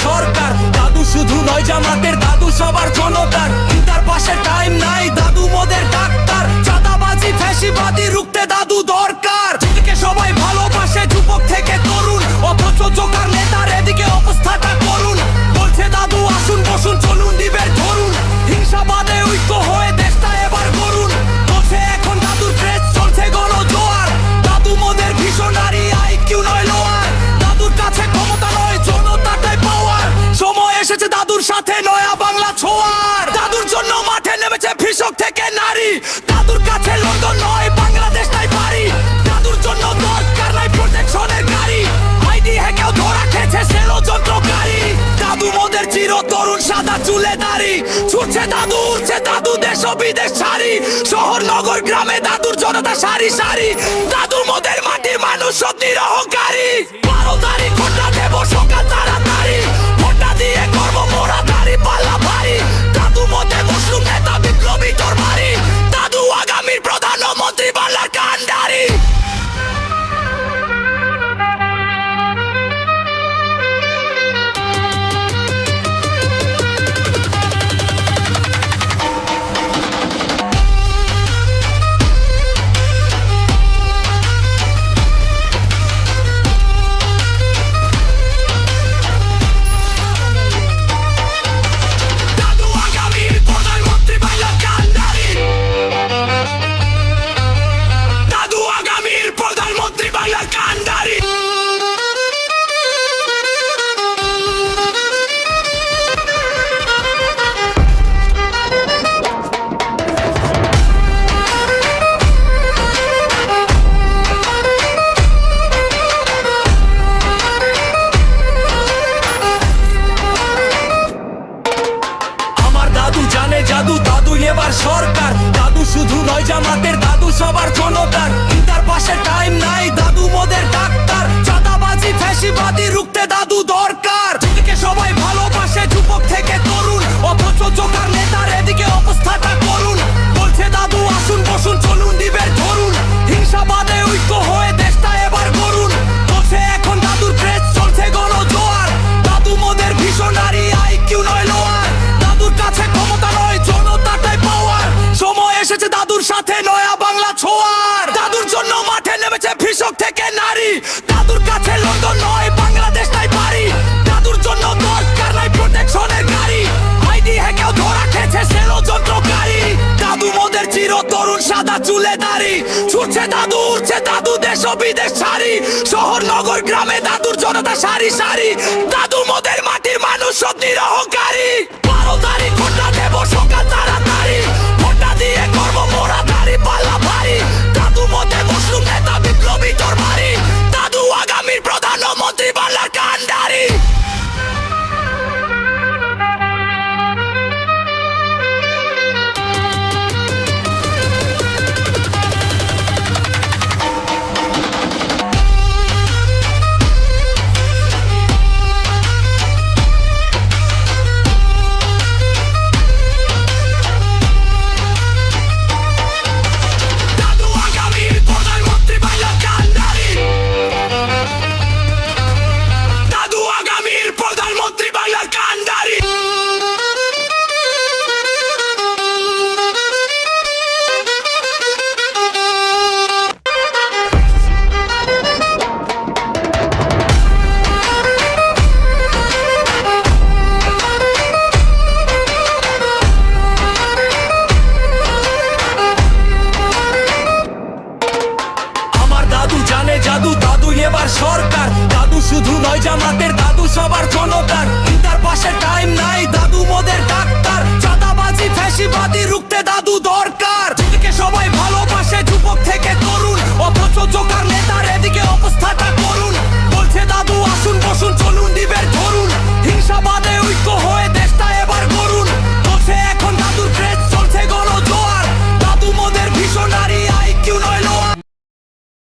সরকার। দাদু শুধু নয় জামাতের দাদু সবার জনতার দাদুর নয়া বাংলা ছোঁয়ার। দাদুর জন্য মাঠে নেমেছে কৃষক থেকে নারী। দাদুর কাছে লন্ডন নয়, বাংলাদেশ নাই পারি দাদুর জন্য দরকার নাই প্রোটেকশনের গাড়ি। আইডি হ্যাকেও ধরা খেয়েছে সেলো যন্ত্রকারী। দাদু মোদের চির তরুণ সাদা চুলে দাড়ি। ছুটছে দাদু উঠছে দাদু দেশ বিদেশ সারি। শহর, নগর, গ্রামে দাদুর জনতা সারি সারি। দাদু মোদের মাটির মানুষ সত্যির অহংকারী বারো তারিখ ঘণ্টা দেব সকাল তাড়াতাড়ি দাদু সরকার। দাদু শুধু নয় জামাতের, দাদু সবার জনতার। তার পাশে টাইম নাই, দাদু মোদের ডাক্তার। চাঁদাবাজি, ফ্যাসিবাদী রুখতে দাদু দরকার। নারী। দাদুর কাছে লন্ডন নয়, বাংলাদেশ তাই বাড়ি। দাদুর জন্য দরকার নাই প্রোটেকশনের গাড়ি। আইডি হ্যাকেও ধরা খেয়েছে সেলো যন্ত্রকারী। দাদু মোদের চির তরুণ সাদা চুলে দাড়ি। ছুটছে দাদু উঠছে দাদু দেশ বিদেশ সারি শহর, নগর, গ্রামে দাদুর জনতা সারি সারি জামাতের দাদু সবার জনতার তার। পাশে টাইম নাই, দাদু মোদের ডাক্তার। চাঁদাবাজি, ফ্যাসিবাদী, রুখতে দাদু দরকার